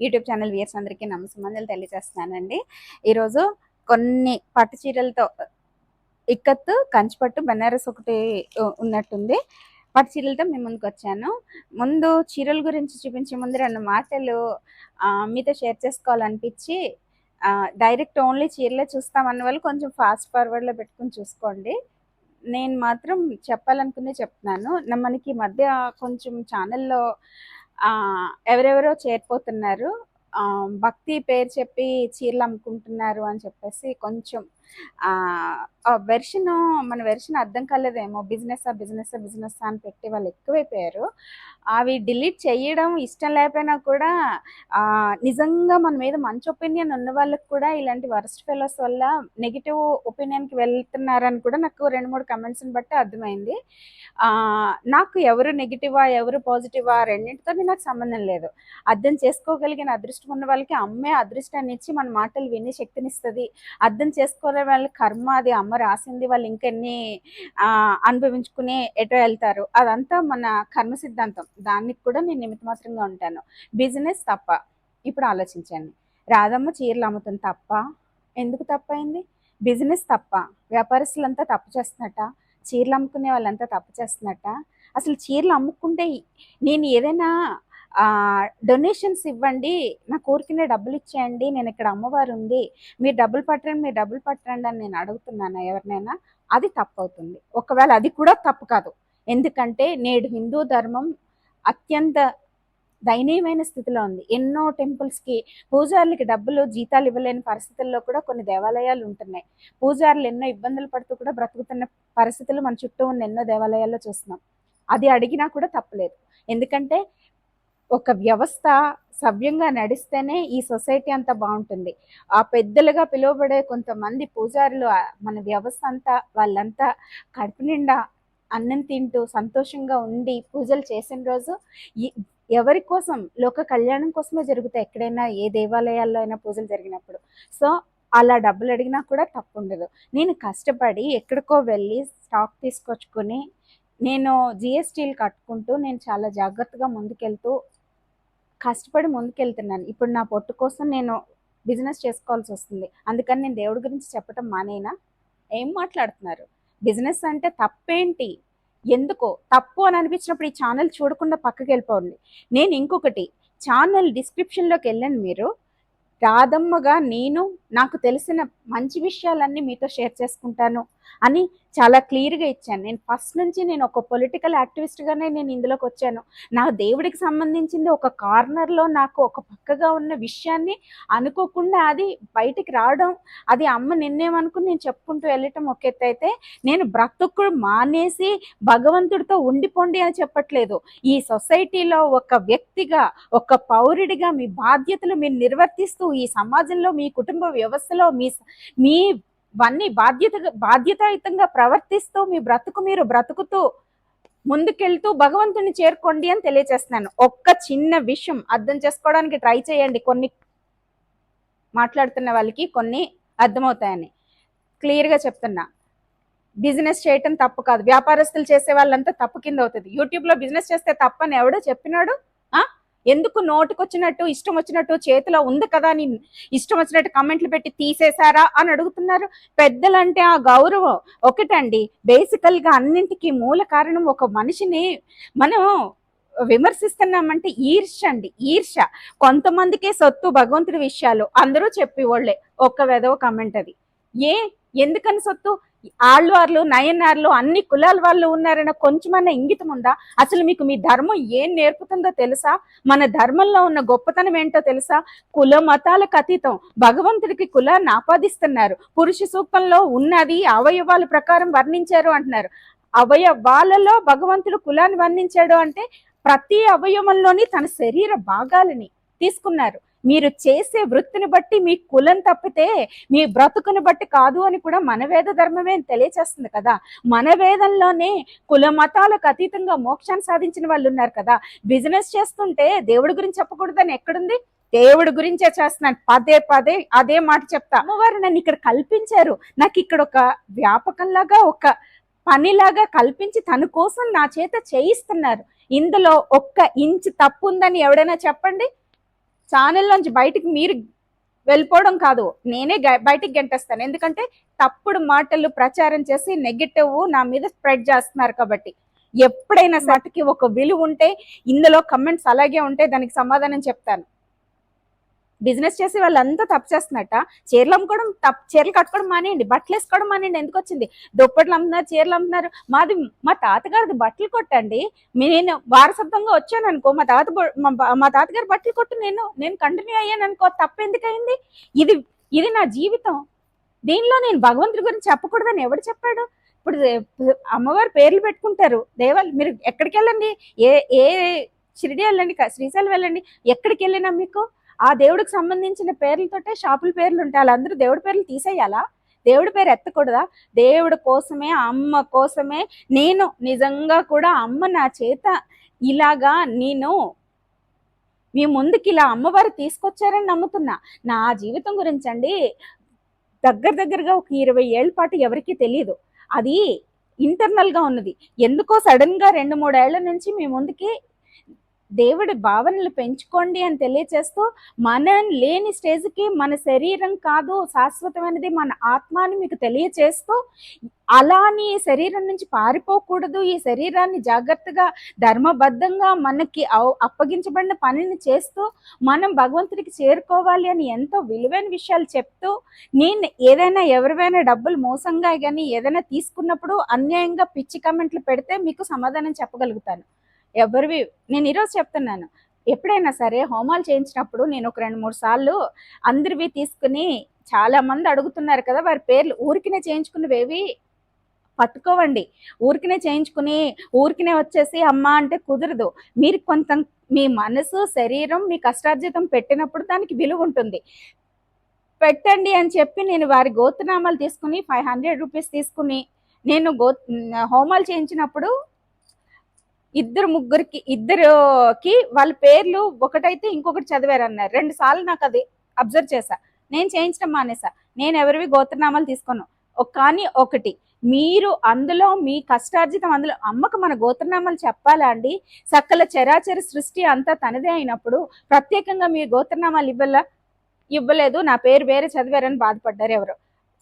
YouTube channel viewers అందరికీ నమస్కారాలు తెలియజేస్తున్నానండి. ఈరోజు కొన్ని పట్టు చీరలతో ఇక్కత్తు కంచిపట్టు బెనారస్ ఒకటి ఉన్నట్టుంది. పట్టు చీరలతో మేము ముందుకు వచ్చాను. ముందు చీరల గురించి చూపించే ముందు రెండు మాటలు మీతో షేర్ చేసుకోవాలనిపించి డైరెక్ట్ ఓన్లీ చీరలే చూస్తామన్న వాళ్ళు కొంచెం ఫాస్ట్ ఫార్వర్డ్లో పెట్టుకుని చూసుకోండి. నేను మాత్రం చెప్పాలనుకునే చెప్తున్నాను. మనకి ఈ మధ్య కొంచెం ఛానల్లో ఎవరెవరో చేరిపోతున్నారు. భక్తి పేరు చెప్పి చీరలు అమ్ముకుంటున్నారు అని చెప్పేసి కొంచెం వెర్షన్ మన వెర్షన్ అర్థం కాలేదేమో బిజినెస్ బిజినెస్ బిజినెస్ అని పెట్టి వాళ్ళు ఎక్కువైపోయారు. అవి డిలీట్ చేయడం ఇష్టం లేకపోయినా కూడా నిజంగా మన మీద మంచి ఒపీనియన్ ఉన్న వాళ్ళకి కూడా ఇలాంటి వరస్ట్ ఫెలోస్ వల్ల నెగిటివ్ ఒపీనియన్కి వెళ్తున్నారని కూడా నాకు రెండు మూడు కమెంట్స్ని బట్టి అర్థమైంది. నాకు ఎవరు నెగిటివా ఎవరు పాజిటివా రెండింటితో నాకు సంబంధం లేదు. అర్థం చేసుకోగలిగిన అదృష్టం ఉన్న వాళ్ళకి అమ్మే అదృష్టాన్ని ఇచ్చి మన మాటలు వినే శక్తినిస్తుంది అర్థం చేసుకోలే వాళ్ళ కర్మ అది అమ్మ రాసింది వాళ్ళు ఇంకెన్ని అనుభవించుకుని ఎటో వెళ్తారు అదంతా మన కర్మ సిద్ధాంతం. దానికి కూడా నేను నిమిత్తమాత్రంగా ఉంటాను. బిజినెస్ తప్ప. ఇప్పుడు ఆలోచించండి. రాధమ్మ చీరలు అమ్ముతుంది తప్ప. ఎందుకు తప్పైంది బిజినెస్ తప్ప. వ్యాపారస్తులంతా తప్పు చేస్తున్నట్ట? చీరలు అమ్ముకునే వాళ్ళంతా తప్పు చేస్తున్నట్ట? అసలు చీరలు అమ్ముకుంటే నేను ఏదైనా డొనేషన్స్ ఇవ్వండి. నా కోరికనే డబ్బులు ఇచ్చేయండి. నేను ఇక్కడ అమ్మవారు ఉంది మీరు డబ్బులు పట్టండి మీరు డబ్బులు పట్టండి అని నేను అడుగుతున్నాను ఎవరినైనా? అది తప్పు అవుతుంది ఒకవేళ అది కూడా తప్పు కాదు. ఎందుకంటే నేడు హిందూ ధర్మం అత్యంత దయనీయమైన స్థితిలో ఉంది. ఎన్నో టెంపుల్స్కి పూజారులకి డబ్బులు జీతాలు ఇవ్వలేని పరిస్థితుల్లో కూడా కొన్ని దేవాలయాలు ఉంటున్నాయి. పూజారులు ఎన్నో ఇబ్బందులు పడుతూ కూడా బ్రతుకుతున్న పరిస్థితులు మన చుట్టూ ఉన్న ఎన్నో దేవాలయాల్లో చూస్తున్నాం. అది అడిగినా కూడా తప్పలేదు. ఎందుకంటే ఒక వ్యవస్థ సవ్యంగా నడిస్తేనే ఈ సొసైటీ అంతా బాగుంటుంది. ఆ పెద్దలుగా పిలువబడే కొంతమంది పూజారులు మన వ్యవస్థ అంతా వాళ్ళంతా కడుపు నిండా అన్నం తింటూ సంతోషంగా ఉండి పూజలు చేసిన రోజు ఎవరి కోసం? లోక కళ్యాణం కోసమే జరుగుతాయి ఎక్కడైనా ఏ దేవాలయాల్లో అయినా పూజలు జరిగినప్పుడు. సో అలా డబ్బులు అడిగినా కూడా తప్పు ఉండదు నేను కష్టపడి ఎక్కడికో వెళ్ళి స్టాక్ తీసుకొచ్చుకొని నేను జిఎస్టీలు కట్టుకుంటూ నేను చాలా జాగ్రత్తగా ముందుకెళ్తూ కష్టపడి ముందుకెళ్తున్నాను. ఇప్పుడు నా పొట్టు కోసం నేను బిజినెస్ చేసుకోవాల్సి వస్తుంది. అందుకని నేను దేవుడి గురించి చెప్పటం మానేనా? ఏం మాట్లాడుతున్నారు? బిజినెస్ అంటే తప్పేంటి? ఎందుకో? తప్పు అని అనిపించినప్పుడు ఈ ఛానల్ చూడకుండా పక్కకి వెళ్ళిపోండి. నేను ఇంకొకటి ఛానల్ డిస్క్రిప్షన్లోకి వెళ్ళండి మీరు. రాదమ్మగా నేను నాకు తెలిసిన మంచి విషయాలన్నీ మీతో షేర్ చేసుకుంటాను. అని చాలా క్లియర్గా ఇచ్చాను. నేను ఫస్ట్ నుంచి నేను ఒక పొలిటికల్ యాక్టివిస్ట్గానే నేను ఇందులోకి వచ్చాను. నా దేవుడికి సంబంధించింది ఒక కార్నర్లో నాకు ఒక పక్కగా ఉన్న విషయాన్ని అనుకోకుండా అది బయటికి రావడం అది అమ్మ నిన్నేమనుకుని నేను చెప్పుకుంటూ వెళ్ళటం ఒక ఎత్తు అయితే నేను బ్రతుకుడు మానేసి భగవంతుడితో ఉండిపోండి అని చెప్పట్లేదు. ఈ సొసైటీలో ఒక వ్యక్తిగా ఒక పౌరుడిగా మీ బాధ్యతలు మీరు నిర్వర్తిస్తూ ఈ సమాజంలో మీ కుటుంబ వ్యవస్థలో మీ మీ ఇవన్నీ బాధ్యత బాధ్యతాయుతంగా ప్రవర్తిస్తూ మీ బ్రతుకు మీరు బ్రతుకుతూ ముందుకెళ్తూ భగవంతుని చేరుకోండి అని తెలియజేస్తున్నాను ఒక్క చిన్న విషయం అర్థం చేసుకోవడానికి ట్రై చేయండి. కొన్ని మాట్లాడుతున్న వాళ్ళకి కొన్ని అర్థమవుతాయని. క్లియర్గా చెప్తున్నా. బిజినెస్ చేయటం తప్పు కాదు. వ్యాపారస్తులు చేసే వాళ్ళంతా తప్పు కింద అవుతుంది. యూట్యూబ్లో బిజినెస్ చేస్తే తప్పని ఎవడో చెప్పినాడు? ఎందుకు నోటుకొచ్చినట్టు ఇష్టం వచ్చినట్టు చేతిలో ఉంది కదా అని ఇష్టం వచ్చినట్టు కమెంట్లు పెట్టి తీసేశారా అని అడుగుతున్నారు. పెద్దలంటే ఆ గౌరవం ఒకటండి. బేసికల్గా మూల కారణం ఒక మనిషిని మనం విమర్శిస్తున్నామంటే ఈర్ష అండి. ఈర్ష కొంతమందికే సొత్తు భగవంతుడి విషయాలు అందరూ చెప్పి వాళ్ళే ఒక్క వెదవ కమెంట్ అది. ఏ ఎందుకని సొత్తు? ఆళ్ళవార్లు నయనార్లు అన్ని కులాల వాళ్ళు ఉన్నారన్న కొంచెమన్న ఇంగితం ఉందా? అసలు మీకు మీ ధర్మం ఏం నేర్పుతుందో తెలుసా? మన ధర్మంలో ఉన్న గొప్పతనం ఏంటో తెలుసా? కుల మతాలకు అతీతం. భగవంతుడికి కులాన్ని ఆపాదిస్తున్నారు. పురుష సూక్తంలో ఉన్నది అవయవాల ప్రకారం వర్ణించారు అంటున్నారు. అవయవాలలో భగవంతుడు కులాన్ని వర్ణించాడు అంటే ప్రతి అవయవంలోని తన శరీర భాగాలని తీసుకున్నారు. మీరు చేసే వృత్తిని బట్టి మీ కులం తప్పితే మీ బ్రతుకుని బట్టి కాదు అని కూడా మన వేద ధర్మమే తెలియచేస్తుంది కదా. మన వేదంలోనే కుల మతాలకు అతీతంగా మోక్షాన్ని సాధించిన వాళ్ళు ఉన్నారు కదా. బిజినెస్ చేస్తుంటే దేవుడి గురించి చెప్పకూడదని ఎక్కడుంది? దేవుడి గురించే చేస్తున్నాను. పదే పదే అదే మాట చెప్తా. అమ్మవారు నన్ను ఇక్కడ కల్పించారు. నాకు ఇక్కడ ఒక వ్యాపకంలాగా ఒక పనిలాగా కల్పించి తన కోసం నా చేత చేయిస్తున్నారు. ఇందులో ఒక్క ఇంచు తప్పు ఉందని ఎవడైనా చెప్పండి? ఛానల్ నుంచి బయటికి మీరు వెళ్ళిపోవడం కాదు నేనే గ- బయటికి గెంటేస్తాను. ఎందుకంటే తప్పుడు మాటలు ప్రచారం చేసి నెగిటివ్ నా మీద స్ప్రెడ్ చేస్తున్నారు కాబట్టి. ఎప్పుడైనా సటికి ఒక విలువ ఉంటే ఇందులో కమెంట్స్ అలాగే ఉంటే దానికి సమాధానం చెప్తాను. బిజినెస్ చేసే వాళ్ళంతా తప్పు చేస్తున్నట్ట. చీరలు అమ్ముకోవడం తప్పు చీరలు కట్టుకోవడం మానేయండి బట్టలు వేసుకోవడం మానేయండి ఎందుకు వచ్చింది? దుప్పట్లు అమ్ముతున్నారు చీరలు అమ్ముతున్నారు. మాది మా తాతగారిది బట్టలు కొట్టండి. నేను వారసత్వంగా వచ్చాను అనుకో మా తాత మా బా- తాతగారి బట్టలు కొట్టు నేను నేను కంటిన్యూ అయ్యాను అనుకో తప్పు ఎందుకయింది ఇది ఇది నా జీవితం. దీనిలో నేను భగవంతుడి గురించి చెప్పకూడదని ఎవడు చెప్పాడు? ఇప్పుడు అమ్మవారు పేర్లు పెట్టుకుంటారు. దేవాలు మీరు ఎక్కడికి వెళ్ళండి? ఏ ఏ షిరిడి వెళ్ళండి శ్రీశైలం వెళ్ళండి. ఎక్కడికి వెళ్ళినా మీకు? ఆ దేవుడికి సంబంధించిన పేర్లతోటే షాపుల పేర్లు ఉంటాయి. వాళ్ళందరూ దేవుడి పేర్లు తీసేయాలా? దేవుడి పేరు ఎత్తకూడదా? దేవుడి కోసమే అమ్మ కోసమే నేను నిజంగా కూడా అమ్మ నా చేత ఇలాగా నేను మీ ముందుకి ఇలా అమ్మవారు తీసుకొచ్చారని నమ్ముతున్నా. నా జీవితం గురించి అండి దగ్గర దగ్గరగా ఒక ఇరవై ఏళ్ళ పాటు ఎవరికీ తెలియదు అది ఇంటర్నల్గా ఉన్నది. ఎందుకో సడన్గా రెండు మూడేళ్ళ నుంచి మీ ముందుకి దేవుడి భావనలు పెంచుకోండి అని తెలియచేస్తూ మనం లేని స్టేజ్కి మన శరీరం కాదు శాశ్వతమైనది మన ఆత్మ అని మీకు తెలియచేస్తూ అలాని ఈ శరీరం నుంచి పారిపోకూడదు. ఈ శరీరాన్ని జాగ్రత్తగా ధర్మబద్ధంగా మనకి అప్పగించబడిన పనిని చేస్తూ మనం భగవంతుడికి చేరుకోవాలి అని ఎంతో విలువైన విషయాలు చెప్తూ నేను ఏదైనా ఎవరివైనా డబ్బులు మోసంగా కానీ ఏదైనా తీసుకున్నప్పుడు అన్యాయంగా పిచ్చి కమెంట్లు పెడితే మీకు సమాధానం చెప్పగలుగుతాను. ఎవరివి? నేను ఈరోజు చెప్తున్నాను. ఎప్పుడైనా సరే హోమాలు చేయించినప్పుడు నేను ఒక రెండు మూడు సార్లు అందరివి తీసుకుని చాలా మంది అడుగుతున్నారు కదా వారి పేర్లు ఊరికినే చేయించుకున్నవేవి? పట్టుకోవండి. ఊరికినే చేయించుకుని ఊరికినే వచ్చేసి అమ్మ అంటే కుదరదు. మీరు కొంత మీ మనసు శరీరం మీ కష్టార్జితం పెట్టినప్పుడు దానికి విలువ ఉంటుంది. పెట్టండి అని చెప్పి నేను వారి గోతునామాలు తీసుకుని ఫైవ్ హండ్రెడ్ రూపీస్ తీసుకుని నేను గో హోమాలు చేయించినప్పుడు ఇద్దరు ముగ్గురికి ఇద్దరుకి వాళ్ళ పేర్లు ఒకటైతే ఇంకొకటి చదివారు అన్నారు రెండు సార్లు నాకు అది అబ్జర్వ్ చేశా. నేను చేయించడం మానేసా నేను ఎవరివి గోత్రనామాలు తీసుకోను. ఒక- కానీ ఒకటి మీరు అందులో మీ కష్టార్జితం అందులో అమ్మకు మన గోత్రనామాలు చెప్పాలా అండి? సకల చరాచర సృష్టి అంతా తనదే అయినప్పుడు ప్రత్యేకంగా మీ గోత్రనామాలు ఇవ్వాల ఇవ్వలేదు. నా పేరు వేరే చదివారని బాధపడ్డారు ఎవరు.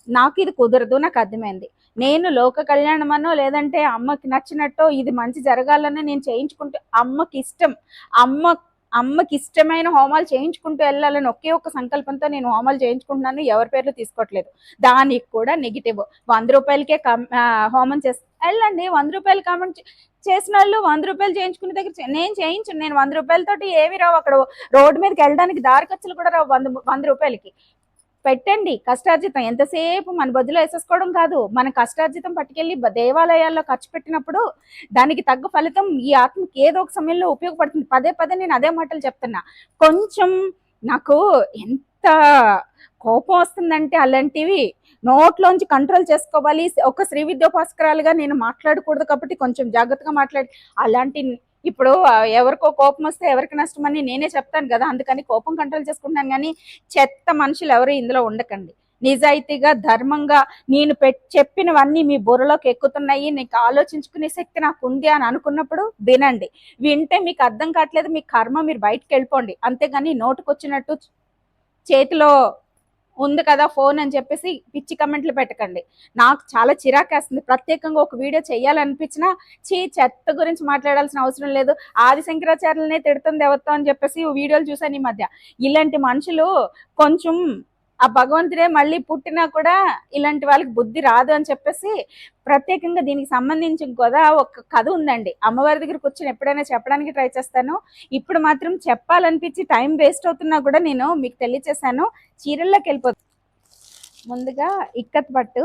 నాకు ఇది కుదరదు నాకు అర్థమైంది. నేను లోక కళ్యాణమనో లేదంటే అమ్మకి నచ్చినట్టో ఇది మంచి జరగాలని నేను చేయించుకుంటూ అమ్మకి ఇష్టం అమ్మ అమ్మకి ఇష్టమైన హోమాలు చేయించుకుంటూ వెళ్ళాలని ఒకే ఒక సంకల్పంతో నేను హోమాలు చేయించుకుంటున్నాను. ఎవరి పేర్లు తీసుకోవట్లేదు. దానికి కూడా నెగిటివ్ వంద రూపాయలకే హోమం చేస్తా వెళ్ళండి. వంద రూపాయలు కామెంట్ చేసిన వాళ్ళు వంద రూపాయలు చేయించుకునే దగ్గర నేను చేయించు నేను వంద రూపాయలతోటి ఏమి రావు. అక్కడ రోడ్డు మీదకి వెళ్ళడానికి దారి ఖర్చులు కూడా రావు. వంద వంద రూపాయలకి. పెట్టండి కష్టార్జితం. ఎంతసేపు మన బొద్దులో వేసేసుకోవడం కాదు మన కష్టార్జితం పట్టుకెళ్ళి దేవాలయాల్లో ఖర్చు పెట్టినప్పుడు దానికి తగ్గ ఫలితం ఈ ఆత్మకి ఏదో ఒక సమయంలో ఉపయోగపడుతుంది. పదే పదే నేను అదే మాటలు చెప్తున్నా. కొంచెం నాకు ఎంత కోపం వస్తుందంటే అలాంటివి నోట్లోంచి కంట్రోల్ చేసుకోవాలి. ఒక శ్రీ విద్యోపాస్కరాలుగా నేను మాట్లాడకూడదు కాబట్టి కొంచెం జాగ్రత్తగా మాట్లాడి అలాంటి ఇప్పుడు ఎవరికో కోపం వస్తే ఎవరికి నష్టం అని నేనే చెప్తాను కదా అందుకని కోపం కంట్రోల్ చేసుకుంటున్నాను కానీ చెత్త మనుషులు ఎవరు ఇందులో ఉండకండి. నిజాయితీగా ధర్మంగా నేను పెట్ చెప్పినవన్నీ మీ బుర్రలోకి ఎక్కుతున్నాయి నీకు ఆలోచించుకునే శక్తి నాకు ఉంది అని అనుకున్నప్పుడు వినండి. వింటే మీకు అర్థం కావట్లేదు మీ కర్మ మీరు బయటకు వెళ్ళిపోండి. అంతేగాని నోటుకొచ్చినట్టు చేతిలో ఉంది కదా ఫోన్ అని చెప్పేసి పిచ్చి కమెంట్లు పెట్టకండి. నాకు చాలా చిరాకేస్తుంది. ప్రత్యేకంగా ఒక వీడియో చేయాలనిపించినా చీ చెత్త గురించి మాట్లాడాల్సిన అవసరం లేదు. ఆది శంకరాచార్యులనే తిడుతుంది ఎవరితో అని చెప్పేసి వీడియోలు చూసాను ఈ మధ్య. ఇలాంటి మనుషులు కొంచెం ఆ భగవంతుడే మళ్ళీ పుట్టినా కూడా ఇలాంటి వాళ్ళకి బుద్ధి రాదు అని చెప్పేసి ప్రత్యేకంగా దీనికి సంబంధించి కదా ఒక కథ ఉందండి. అమ్మవారి దగ్గర కూర్చొని ఎప్పుడైనా చెప్పడానికి ట్రై చేస్తాను. ఇప్పుడు మాత్రం చెప్పాలనిపించి టైం వేస్ట్ అవుతున్నా కూడా నేను మీకు తెలియచేశాను. చీరల్లోకి వెళ్ళిపోతాను ముందుగా ఇక్కత్ పట్టు.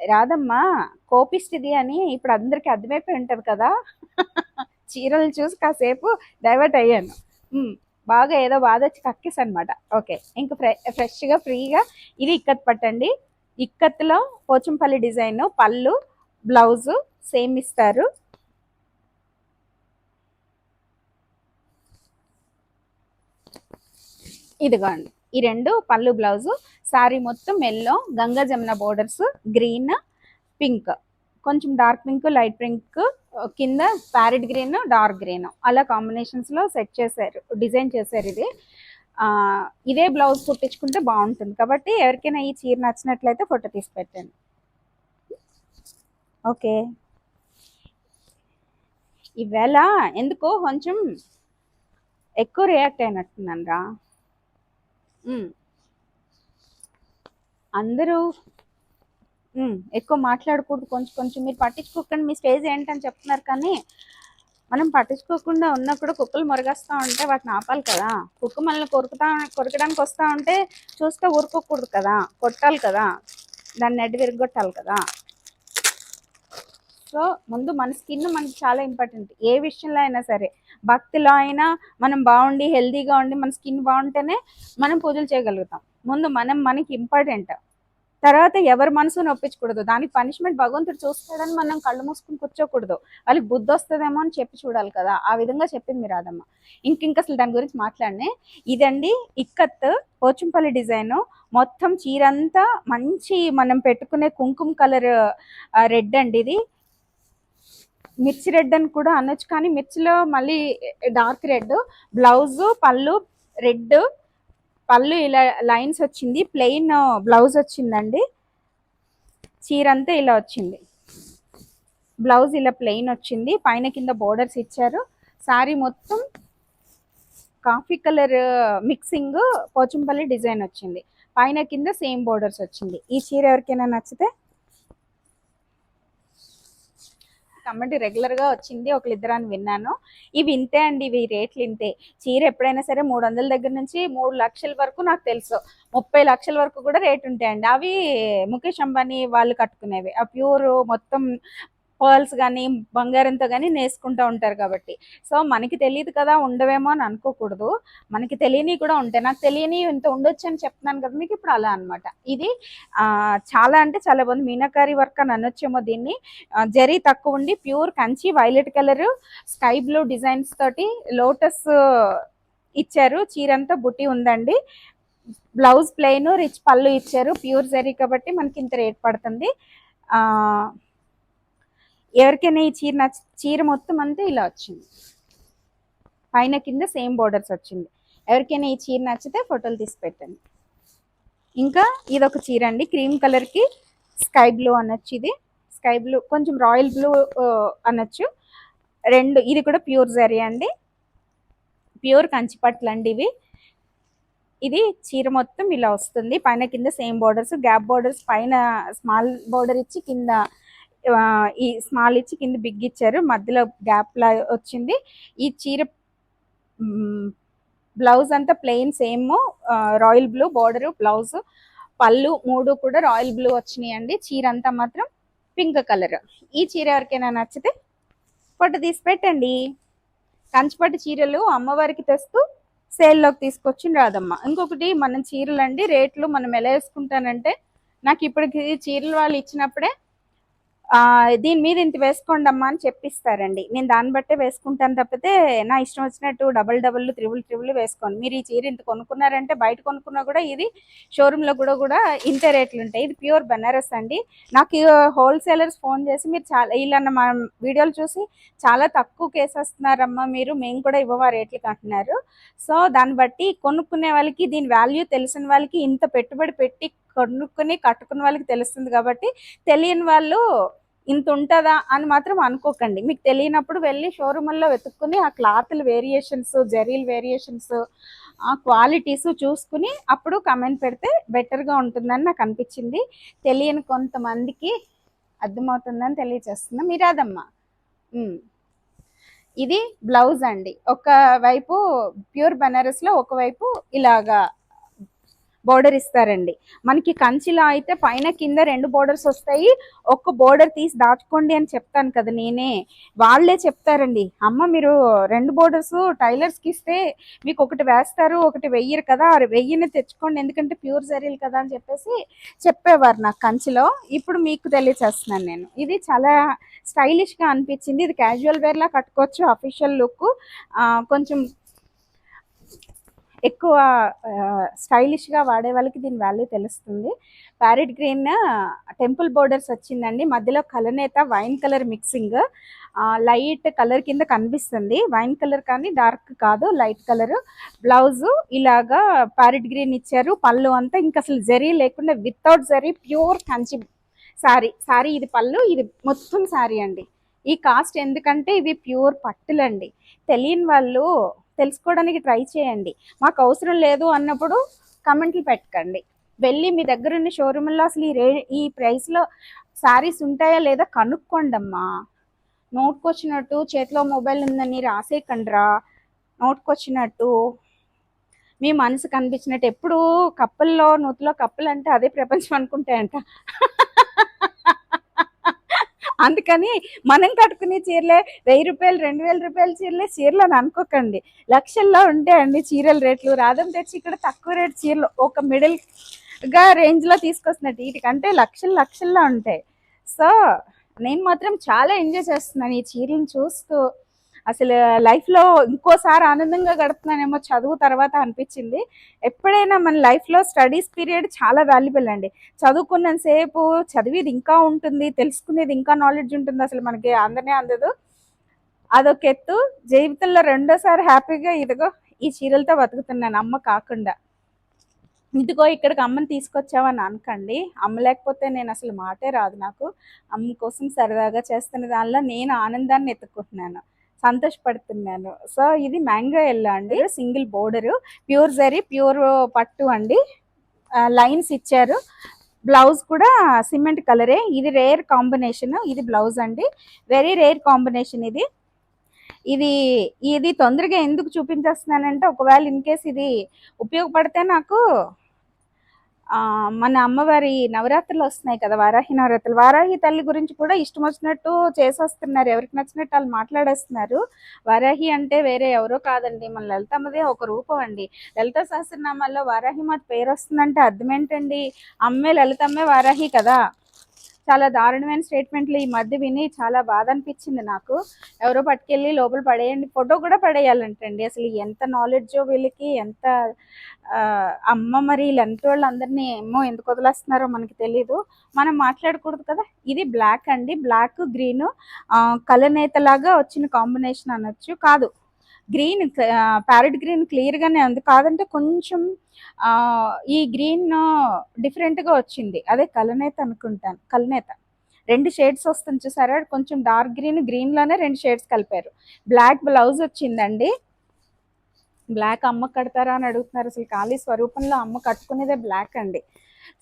రాదమ్మ కోపిష్టిది అని ఇప్పుడు అందరికీ అర్థమైపోయి ఉంటుంది కదా. చీరలు చూసి కాసేపు డైవర్ట్ అయ్యాను. బాగా ఏదో బాధ వచ్చి కక్కేసి అనమాట ఓకే. ఇంకా ఫ్రె ఫ్రెష్గా ఫ్రీగా ఇది ఇక్కత్ పట్టండి. ఇక్కత్లో పోచంపల్లి డిజైన్ పళ్ళు బ్లౌజు సేమ్ ఇస్తారు. ఇదిగోండి. ఈ రెండు పళ్ళు బ్లౌజు శారీ మొత్తం yellow Ganga Jamuna borders green pink కొంచెం డార్క్ పింక్ లైట్ పింక్ కింద ప్యారెట్ గ్రీన్ డార్క్ గ్రీన్ అలా కాంబినేషన్స్లో సెట్ చేశారు డిజైన్ చేశారు ఇది. ఇదే బ్లౌజ్ కుట్టించుకుంటే బాగుంటుంది. కాబట్టి ఎవరికైనా ఈ చీర నచ్చినట్లయితే ఫోటో తీసి పెట్టండి ఓకే. ఈవేళ ఎందుకో కొంచెం ఎక్కువ రియాక్ట్ అయినట్టున్నాను రా. అందరూ ఎక్కువ మాట్లాడకూడదు. కొంచెం కొంచెం మీరు పట్టించుకోకండి. మీ స్టేజ్ ఏంటని చెప్తున్నారు కానీ మనం పట్టించుకోకుండా ఉన్నా కూడా కుక్కలు మొరగేస్తూ ఉంటే వాటిని ఆపాలి కదా. కుక్క మనల్ని కొరుకుతా కొరకడానికి వస్తూ ఉంటే చూస్తే ఊరుకోకూడదు కదా. కొట్టాలి కదా. దాన్ని అడ్డు విరగొట్టాలి కదా. సో ముందు మన స్కిన్ మనకి చాలా ఇంపార్టెంట్. ఏ విషయంలో అయినా సరే భక్తిలో అయినా మనం బాగుండి హెల్తీగా ఉండి మన స్కిన్ బాగుంటేనే మనం పూజలు చేయగలుగుతాం. ముందు మనం మనకి ఇంపార్టెంట్. తర్వాత ఎవరి మనసు నొప్పించకూడదు దానికి పనిష్మెంట్ భగవంతుడు చూస్తాడని మనం కళ్ళు మూసుకుని కూర్చోకూడదు. వాళ్ళకి బుద్ధి వస్తుందేమో అని చెప్పి చూడాలి కదా. ఆ విధంగా చెప్పింది మీరు రాదమ్మ ఇంకింక అసలు దాని గురించి మాట్లాడినే. ఇదండి ఇక్కత్ పోచంపల్లి డిజైన్ మొత్తం చీరంతా మంచి మనం పెట్టుకునే కుంకుమ కలర్ రెడ్ అండి ఇది. మిర్చి రెడ్ అని కూడా అనొచ్చు కానీ మిర్చిలో మళ్ళీ డార్క్ రెడ్. బ్లౌజు పళ్ళు రెడ్. పళ్ళు ఇలా లైన్స్ వచ్చింది ప్లెయిన్ బ్లౌజ్ వచ్చిందండి. చీర అంతా ఇలా వచ్చింది. బ్లౌజ్ ఇలా ప్లెయిన్ వచ్చింది. పైన కింద బోర్డర్స్ ఇచ్చారు. సారీ మొత్తం coffee colour mixing Pochampally design వచ్చింది. పైన కింద సేమ్ బోర్డర్స్ వచ్చింది. ఈ చీర ఎవరికైనా నచ్చితే కమెంట్ రెగ్యులర్గా వచ్చింది ఒకళ్ళిద్దరు అని విన్నాను. ఇవి ఇంతే అండి ఇవి రేట్లు ఇంతే. చీర ఎప్పుడైనా సరే మూడు వందల దగ్గర నుంచి మూడు లక్షల వరకు నాకు తెలుసు. ముప్పై లక్షల వరకు కూడా రేట్ ఉంటాయండి. అవి ముఖేష్ అంబానీ వాళ్ళు కట్టుకునేవి. ఆ ప్యూర్ మొత్తం పర్ల్స్ కానీ బంగారంతో కానీ నేసుకుంటూ ఉంటారు కాబట్టి. సో మనకి తెలియదు కదా ఉండవేమో అని అనుకోకూడదు. మనకి తెలియని కూడా ఉంటాయి. నాకు తెలియని ఇంత ఉండొచ్చు అని చెప్తున్నాను కదా మీకు ఇప్పుడు అలా అనమాట ఇది చాలా అంటే చాలా బాగుంది. మీనాకారి వర్క్ అని అనొచ్చేమో దీన్ని. జరీ తక్కువ ఉండి pure Kanchi violet colour sky blue designs తోటి లోటస్ ఇచ్చారు. చీరంతా బుట్టి ఉందండి. బ్లౌజ్ ప్లెయిన్ రిచ్ పళ్ళు ఇచ్చారు. ప్యూర్ జరీ కాబట్టి మనకి ఇంత రేట్ పడుతుంది. ఆ ఎవరికైనా ఈ చీర నచ్చ చీర మొత్తం అంతా ఇలా వచ్చింది. పైన కింద సేమ్ బోర్డర్స్ వచ్చింది. ఎవరికైనా ఈ చీర నచ్చితే ఫోటోలు తీసి పెట్టండి. ఇంకా ఇది ఒక చీర అండి. క్రీమ్ కలర్కి స్కై బ్లూ అనొచ్చు ఇది. స్కై బ్లూ కొంచెం రాయల్ బ్లూ అనొచ్చు. రెండు ఇది కూడా ప్యూర్ జరీ అండి. ప్యూర్ కంచిపట్లు అండి ఇవి. ఇది చీర మొత్తం ఇలా వస్తుంది. పైన కింద సేమ్ బోర్డర్స్ గ్యాప్ బోర్డర్స్ పైన స్మాల్ బోర్డర్ ఇచ్చి కింద ఈ స్మాల్ ఇచ్చి కింద బిగ్ ఇచ్చారు. మధ్యలో గ్యాప్ లా వచ్చింది. ఈ చీర బ్లౌజ్ అంతా plain same royal blue border blouse పళ్ళు మూడు కూడా రాయల్ బ్లూ వచ్చినాయండి. చీర అంతా మాత్రం పింక్ కలర్ ఈ చీర ఎవరికైనా నచ్చితే ఫోటో తీసి పెట్టండి. కంచిపట్టు చీరలు అమ్మవారికి తెస్తూ సేల్లోకి తీసుకొచ్చి రాదమ్మ. ఇంకొకటి మనం చీరలు అండి రేట్లు మనం ఎలా వేసుకుంటానంటే నాకు ఇప్పటికి చీరలు వాళ్ళు ఇచ్చినప్పుడే దీని మీద ఇంత వేసుకోండి అమ్మా అని చెప్పిస్తారండి. నేను దాన్ని బట్టే వేసుకుంటాను తప్పితే నా ఇష్టం వచ్చినట్టు డబల్ డబల్ త్రిబుల్ త్రిబుల్ వేసుకోండి మీరు ఈ చీర ఇంత కొనుక్కున్నారంటే బయట కొనుక్కున్నా కూడా ఇది షోరూంలో కూడా కూడా ఇంత రేట్లు ఉంటాయి. ఇది ప్యూర్ బెనారస్ అండి. నాకు హోల్సేలర్స్ ఫోన్ చేసి మీరు చాలా ఇలా మన వీడియోలు చూసి చాలా తక్కువ కేసేస్తున్నారమ్మా మీరు. మేము కూడా ఇవ్వవా రేట్లకి అంటున్నారు. సో దాన్ని బట్టి కొనుక్కునే వాళ్ళకి దీని వాల్యూ తెలిసిన వాళ్ళకి ఇంత పెట్టుబడి పెట్టి కొనుక్కుని కట్టుకున్న వాళ్ళకి తెలుస్తుంది కాబట్టి తెలియని వాళ్ళు ఇంత ఉంటుందా అని మాత్రం అనుకోకండి. మీకు తెలియనప్పుడు వెళ్ళి షోరూముల్లో వెతుక్కుని ఆ క్లాతుల వేరియేషన్స్ జరీల్ వేరియేషన్స్ ఆ క్వాలిటీస్ చూసుకుని అప్పుడు కమెంట్ పెడితే బెటర్గా ఉంటుందని నాకు అనిపించింది. తెలియని కొంతమందికి అర్థమవుతుందని తెలియచేస్తున్నా. మీరాదమ్మా. ఉమ్. ఇది బ్లౌజ్ అండి. ఒక వైపు ప్యూర్ బనారస్లో ఒకవైపు ఇలాగా బోర్డర్ ఇస్తారండి. మనకి కంచిలో అయితే పైన కింద రెండు బోర్డర్స్ వస్తాయి. ఒక్క బోర్డర్ తీసి దాచుకోండి అని చెప్తాను కదా నేనే. వాళ్ళే చెప్తారండి. అమ్మ మీరు రెండు బోర్డర్స్ టైలర్స్కి ఇస్తే మీకు ఒకటి వేస్తారు ఒకటి వెయ్యరు కదా. ఆ వెయ్యిని తెచ్చుకోండి. ఎందుకంటే ప్యూర్ జరీలు కదా అని చెప్పేసి చెప్పేవారు నాకు కంచిలో. ఇప్పుడు మీకు తెలియచేస్తున్నాను నేను. ఇది చాలా స్టైలిష్గా అనిపించింది. ఇది క్యాజువల్ వేర్లా కట్టుకోవచ్చు అఫీషియల్ లుక్ కొంచెం ఎక్కువ స్టైలిష్గా వాడే వాళ్ళకి దీని వాల్యూ తెలుస్తుంది. ప్యారెట్ గ్రీన్ టెంపుల్ బోర్డర్స్ వచ్చిందండి. మధ్యలో కలనేత wine colour mixing light colour కింద కనిపిస్తుంది. వైన్ కలర్ కానీ డార్క్ కాదు లైట్ కలర్ బ్లౌజు ఇలాగా ప్యారెట్ గ్రీన్ ఇచ్చారు. పళ్ళు అంతా ఇంకా అసలు జరీ లేకుండా వితౌట్ జరీ ప్యూర్ కంచి శారీ శారీ ఇది పళ్ళు ఇది మొత్తం శారీ అండి. ఈ కాస్ట్ ఎందుకంటే ఇవి ప్యూర్ పట్టులండి. తెలియని వాళ్ళు తెలుసుకోవడానికి ట్రై చేయండి. మాకు అవసరం లేదు అన్నప్పుడు కమెంట్లు పెట్టకండి. వెళ్ళి మీ దగ్గర ఉన్న షోరూంలో అసలు ఈ రే ఈ ప్రైస్లో శారీస్ ఉంటాయా లేదా కనుక్కోండమ్మా. నోట్కొచ్చినట్టు చేతిలో మొబైల్ ఉందని రాసేయకండ్రా. నోట్కొచ్చినట్టు. మీ మనసు కనిపించినట్టు ఎప్పుడు కప్పల్లో నూతిలో కప్పలు అంటే అదే ప్రపంచం అనుకుంటాయంట. అందుకని మనం కట్టుకునే చీరలే వెయ్యి రూపాయలు రెండు వేల రూపాయల చీరలే చీరలు అని అనుకోకండి. లక్షల్లో ఉంటాయండి చీరల రేట్లు. రాధం తెచ్చి ఇక్కడ తక్కువ రేటు చీరలు ఒక మిడిల్గా రేంజ్లో తీసుకొస్తున్నట్టు వీటికంటే లక్షలు లక్షల్లో ఉంటాయి. సో నేను మాత్రం చాలా ఎంజాయ్ చేస్తున్నాను ఈ చీరలను చూస్తూ. అసలు లైఫ్లో ఇంకోసారి ఆనందంగా గడుపుతున్నానేమో చదువు తర్వాత అనిపించింది. ఎప్పుడైనా మన లైఫ్లో స్టడీస్ పీరియడ్ చాలా వాల్యుబుల్ అండి. చదువుకున్నంతసేపు చదివేది ఇంకా ఉంటుంది తెలుసుకునేది ఇంకా నాలెడ్జ్ ఉంటుంది అసలు మనకి అందనే అందదు. అదొక ఎత్తు. జీవితంలో రెండోసారి హ్యాపీగా ఇదిగో ఈ చీరలతో బతుకుతున్నాను అమ్మ కాకుండా. ఇదిగో ఇక్కడికి అమ్మని తీసుకొచ్చావని అనకండి. అమ్మ లేకపోతే నేను అసలు మాటే రాదు నాకు. అమ్మ కోసం సరదాగా చేస్తున్న దానిలో నేను ఆనందాన్ని ఎత్తుకుంటున్నాను. సంతోషపడుతున్నాను. సో ఇది మ్యాంగో ఎల్లో అండి single border. Pure zari pure పట్టు అండి. లైన్స్ ఇచ్చారు. బ్లౌజ్ కూడా సిమెంట్ కలరే. ఇది రేర్ కాంబినేషన్. ఇది బ్లౌజ్ అండి. వెరీ రేర్ కాంబినేషన్ ఇది. ఇది ఇది తొందరగా ఎందుకు చూపించేస్తున్నానంటే ఒకవేళ ఇన్ కేస్ ఇది ఉపయోగపడితే నాకు మన అమ్మవారి నవరాత్రులు వస్తున్నాయి కదా వారాహి నవరాత్రులు. వారాహి తల్లి గురించి కూడా ఇష్టం వచ్చినట్టు చేసేస్తున్నారు. ఎవరికి నచ్చినట్టు వాళ్ళు మాట్లాడేస్తున్నారు. వారాహి అంటే వేరే ఎవరో కాదండి మన లలితమ్మదే ఒక రూపం అండి. లలిత సహస్రనామాల్లో వారాహి మాత పేరు వస్తుందంటే అర్థం ఏంటండి? అమ్మే లలితమ్మే వారాహి కదా. చాలా దారుణమైన స్టేట్మెంట్లు ఈ మధ్య విని చాలా బాధ అనిపించింది నాకు. ఎవరో పట్టుకెళ్ళి లోపల పడేయండి ఫోటో కూడా పడేయాలంటండి. అసలు ఎంత నాలెడ్జో వీళ్ళకి ఎంత అమ్మ మరి ఇలాంటి వాళ్ళందరినీ ఏమో ఎందుకు వదిలేస్తున్నారో మనకి తెలీదు. మనం మాట్లాడకూడదు కదా. ఇది బ్లాక్ అండి. బ్లాక్ గ్రీన్ కలనేతలాగా వచ్చిన కాంబినేషన్ అనొచ్చు. కాదు గ్రీన్ ప్యారెట్ గ్రీన్ క్లియర్గానే ఉంది. కాదంటే కొంచెం ఈ గ్రీన్ డిఫరెంట్గా వచ్చింది. అదే కలనేత అనుకుంటాను. కలనేత. రెండు షేడ్స్ వస్తుంది చూసారా? కొంచెం డార్క్ గ్రీన్ గ్రీన్లోనే రెండు షేడ్స్ కలిపారు. బ్లాక్ బ్లౌజ్ వచ్చిందండి. బ్లాక్ అమ్మ కడతారా అని అడుగుతున్నారు. అసలు ఖాళీ స్వరూపంలో అమ్మ కట్టుకునేదే బ్లాక్ అండి.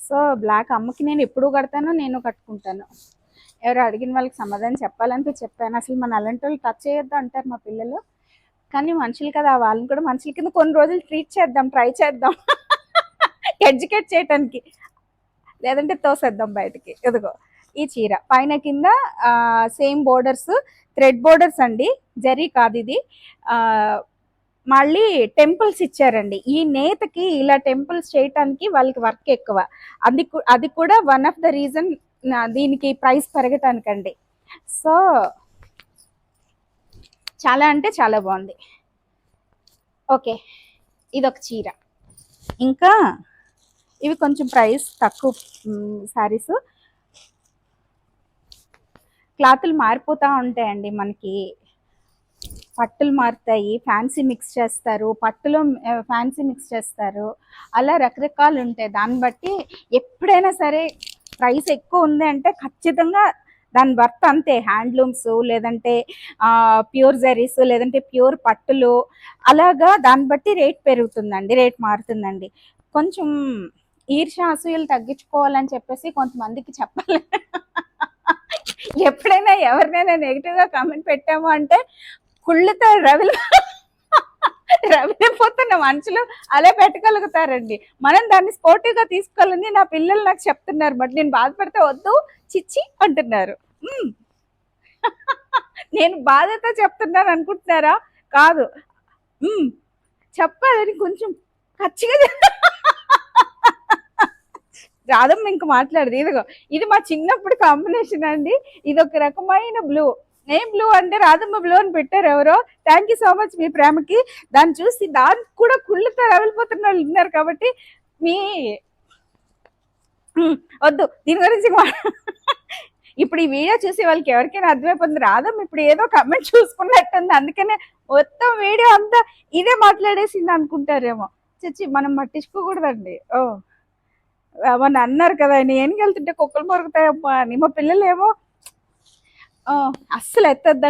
సో బ్లాక్ అమ్మకి నేను ఎప్పుడు కడతానో నేను కట్టుకుంటాను. ఎవరు అడిగిన వాళ్ళకి సమాధానం చెప్పాలని చెప్పాను. అసలు మన అలాంటి వాళ్ళు టచ్ చేయొద్దు అంటారు మా పిల్లలు. కానీ మనుషులు కదా వాళ్ళని కూడా మనుషుల కింద కొన్ని రోజులు ట్రీట్ చేద్దాం ట్రై చేద్దాం. ఎడ్యుకేట్ చేయటానికి. లేదంటే తోసేద్దాం బయటికి. ఇదిగో ఈ చీర. పైన కింద సేమ్ బోర్డర్స్ థ్రెడ్ బోర్డర్స్ అండి. జరీ కాదు ఇది. మళ్ళీ టెంపుల్స్ ఇచ్చారండి. ఈ నేతకి ఇలా టెంపుల్స్ చేయటానికి వాళ్ళకి వర్క్ ఎక్కువ. అది అది కూడా వన్ ఆఫ్ ద రీజన్ దీనికి ప్రైస్ పెరగటానికండి. సో చాలా అంటే చాలా బాగుంది. ఓకే ఇదొక చీర. ఇంకా ఇవి కొంచెం ప్రైస్ తక్కువ శారీస్ క్లాతులు మారిపోతూ ఉంటాయండి మనకి. పట్టులు మారుతాయి ఫ్యాన్సీ మిక్స్ చేస్తారు పట్టులో ఫ్యాన్సీ మిక్స్ చేస్తారు. అలా రకరకాలు ఉంటాయి. దాన్ని బట్టి ఎప్పుడైనా సరే ప్రైస్ ఎక్కువ ఉంది అంటే ఖచ్చితంగా దాని వర్త్ అంతే హ్యాండ్లూమ్స్ లేదంటే ప్యూర్ జరీస్ లేదంటే ప్యూర్ పట్టులు అలాగా దాన్ని బట్టి రేట్ పెరుగుతుందండి రేట్ మారుతుందండి. కొంచెం ఈర్ష అసూయలు తగ్గించుకోవాలని చెప్పేసి కొంతమందికి చెప్పాలి. ఎప్పుడైనా ఎవరినైనా నెగిటివ్గా కామెంట్ పెట్టాము అంటే కుళ్ళుతో రవిలో రవిపోతున్న మనుషులు అలా పెట్టగలుగుతారండి. మనం దాన్ని స్పోర్టివ్గా తీసుకోవాలని నా పిల్లలు నాకు చెప్తున్నారు బట్ నేను బాధపడితే వద్దు చిచ్చి అంటున్నారు. నేను బాధతో చెప్తున్నాను అనుకుంటున్నారా? కాదు. చెప్పాలని కొంచెం ఖచ్చితంగా రాదమ్మ రాధమ్మ ఇంక మాట్లాడదు. ఇదిగో ఇది మా చిన్నప్పుడు కాంబినేషన్ అండి. ఇది ఒక రకమైన బ్లూ. ఏం బ్లూ అంటే రాధమ్మ బ్లూ అని పెట్టారు ఎవరో. థ్యాంక్ యూ సో మచ్ మీ ప్రేమకి. దాన్ని చూసి దానికి కూడా కుళ్ళుతో రవిలిపోతున్న వాళ్ళు ఉన్నారు కాబట్టి మీ వద్దు దీని గురించి ఇప్పుడు ఈ వీడియో చూసి వాళ్ళకి ఎవరికైనా అర్థమైపోతుంది రాదమ్మ ఇప్పుడు ఏదో కమెంట్ చూసుకున్నట్టుంది. అందుకనే మొత్తం వీడియో అంతా ఇదే మాట్లాడేసింది అనుకుంటారేమో. చచ్చి మనం పట్టించుకోకూడదండి. ఓ మొన్న అన్నారు కదా నేను వెళ్తుంటే కుక్కలు మొరుగుతాయమ్మా అని. మా పిల్లలు ఏమో ఆ,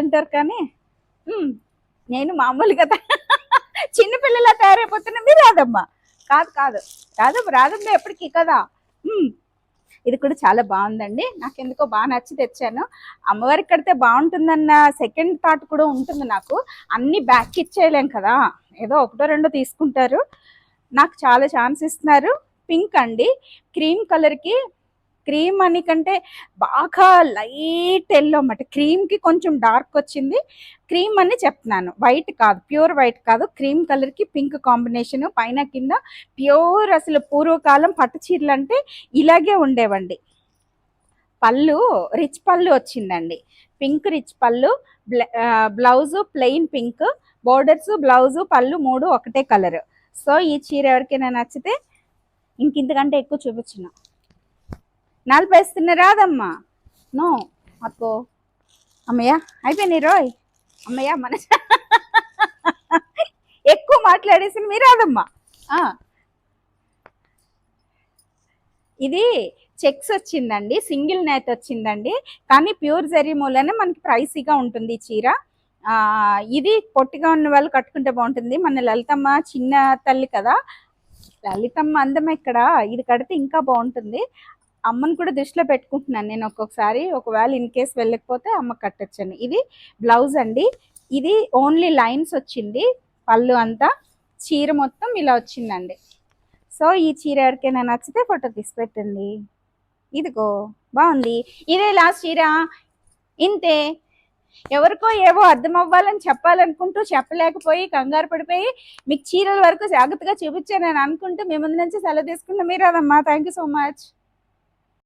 అంటారు కానీ నేను మామూలుగా కదా. చిన్న పిల్లలా తయారైపోతున్నా మీరు రాదమ్మా. కాదు కాదు. రాదమ్మ రాదమ్మ ఎప్పటికీ కదా. ఇది కూడా చాలా బాగుందండి. నాకు ఎందుకో బాగా నచ్చి తెచ్చాను. అమ్మవారికి కడితే బాగుంటుందన్న సెకండ్ థాట్ కూడా ఉంటుంది నాకు. అన్ని బ్యాక్ ఇచ్చేయలేం కదా. ఏదో ఒకటో రెండో తీసుకుంటారు. నాకు చాలా ఛాన్స్ ఇస్తున్నారు. పింక్ అండి. క్రీమ్ కలర్కి క్రీమ్ అని కంటే బాగా లైట్ ఎల్లో అన్నమాట. క్రీమ్కి కొంచెం డార్క్ వచ్చింది. క్రీమ్ అని చెప్తున్నాను. వైట్ కాదు ప్యూర్ వైట్ కాదు. క్రీమ్ కలర్కి పింక్ కాంబినేషన్. పైన కింద ప్యూర్ అసలు పూర్వకాలం పట్టు చీరలు అంటే ఇలాగే ఉండేవండి. పళ్ళు రిచ్ పళ్ళు వచ్చిందండి. పింక్ రిచ్ పళ్ళు blouse plain pink borders blouse పళ్ళు మూడు ఒకటే కలర్. సో ఈ చీర ఎవరికైనా నచ్చితే ఇంకింతకంటే ఎక్కువ చూపించిన. నలభై ఇస్తున్నా రాదమ్మా. నో అక్కో అమ్మయ్యా అయిపోయినాయి రోయ్. అమ్మయ్య మన ఎక్కువ మాట్లాడేసింది మీరు రాదమ్మా. ఇది చెక్స్ వచ్చిందండి సింగిల్ నేత్ వచ్చిందండి కానీ ప్యూర్ జరీ మూలనే మనకి ప్రైసీగా ఉంటుంది చీర. ఇది పొట్టిగా ఉన్న వాళ్ళు కట్టుకుంటే బాగుంటుంది. మన లలితమ్మ చిన్న తల్లి కదా. లలితమ్మ అందం ఇక్కడ. ఇది కడితే ఇంకా బాగుంటుంది. అమ్మని కూడా దృష్టిలో పెట్టుకుంటున్నాను నేను ఒక్కొక్కసారి. ఒకవేళ ఇన్ కేస్ వెళ్ళకపోతే అమ్మ కట్టచ్చండి ఇది బ్లౌజ్ అండి. ఇది ఓన్లీ లైన్స్ వచ్చింది. పళ్ళు అంతా చీర మొత్తం ఇలా వచ్చిందండి. సో ఈ చీర ఎవరికైనా నచ్చితే ఫోటో తీసి పెట్టండి ఇదిగో బాగుంది. ఇదే లాస్ట్ చీర. ఇంతే. ఎవరికో ఏవో అర్థం అవ్వాలని చెప్పాలనుకుంటూ చెప్పలేకపోయి కంగారు పడిపోయి మీకు చీరల వరకు జాగ్రత్తగా చూపించానని అనుకుంటూ మీ ముందు నుంచి సెలవు తీసుకున్న మీరు అదమ్మా థ్యాంక్ యూ సో మచ్